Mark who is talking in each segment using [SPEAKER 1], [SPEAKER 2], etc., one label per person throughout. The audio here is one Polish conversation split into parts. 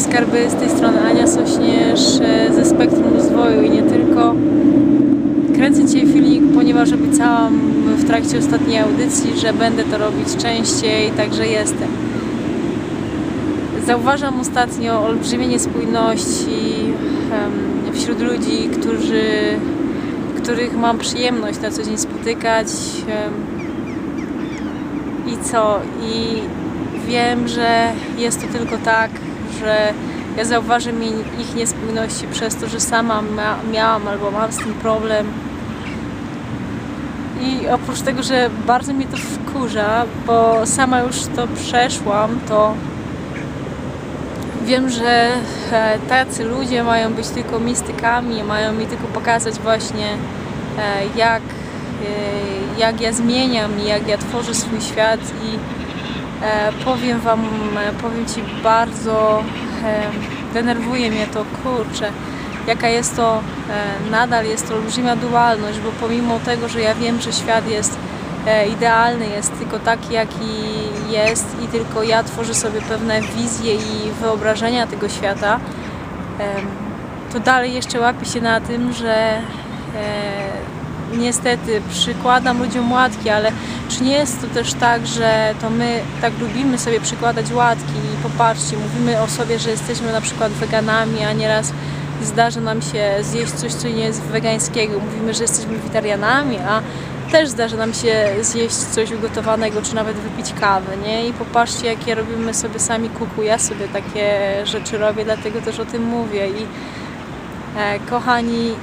[SPEAKER 1] Skarby, z tej strony Ania Sośnierz e, ze Spektrum Rozwoju i nie tylko. Kręcę dzisiaj filmik, ponieważ obiecałam w trakcie ostatniej audycji, że będę to robić częściej, także jestem. Zauważam ostatnio olbrzymie niespójności wśród ludzi, którzy, których mam przyjemność na co dzień spotykać. I co? I wiem, że jest to tylko tak, że ja zauważam i- ich niespójności przez to, że sama ma, miałam albo mam z tym problem. I oprócz tego, że bardzo mnie to wkurza, bo sama już to przeszłam, to wiem, że e, tacy ludzie mają być tylko mistykami, mają mi tylko pokazać właśnie e, jak, e, jak ja zmieniam i jak ja tworzę swój świat i powiem wam, e, powiem ci bardzo e, denerwuje mnie to, kurczę, jaka jest to, e, nadal jest to olbrzymia dualność, bo pomimo tego, że ja wiem, że świat jest e, idealny, jest tylko taki, jaki jest i tylko ja tworzę sobie pewne wizje i wyobrażenia tego świata, to dalej jeszcze łapię się na tym, że e, niestety przykładam ludziom łatki, ale czy nie jest to też tak, że to my tak lubimy sobie przykładać łatki i popatrzcie, mówimy o sobie, że jesteśmy na przykład weganami, a nieraz zdarza nam się zjeść coś, co nie jest wegańskiego. Mówimy, że jesteśmy wegetarianami, a też zdarza nam się zjeść coś ugotowanego, czy nawet wypić kawę, nie? I popatrzcie, jakie robimy sobie sami kuku. Ja sobie takie rzeczy robię, dlatego też o tym mówię. I e, kochani,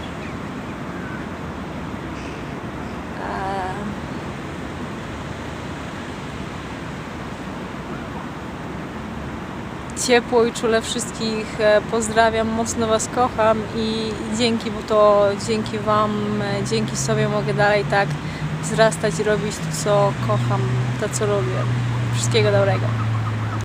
[SPEAKER 1] ciepło i czule wszystkich e, pozdrawiam, mocno Was kocham i dzięki, bo to dzięki Wam, e, dzięki sobie mogę dalej tak wzrastać i robić to, co kocham, to, co lubię. Wszystkiego dobrego.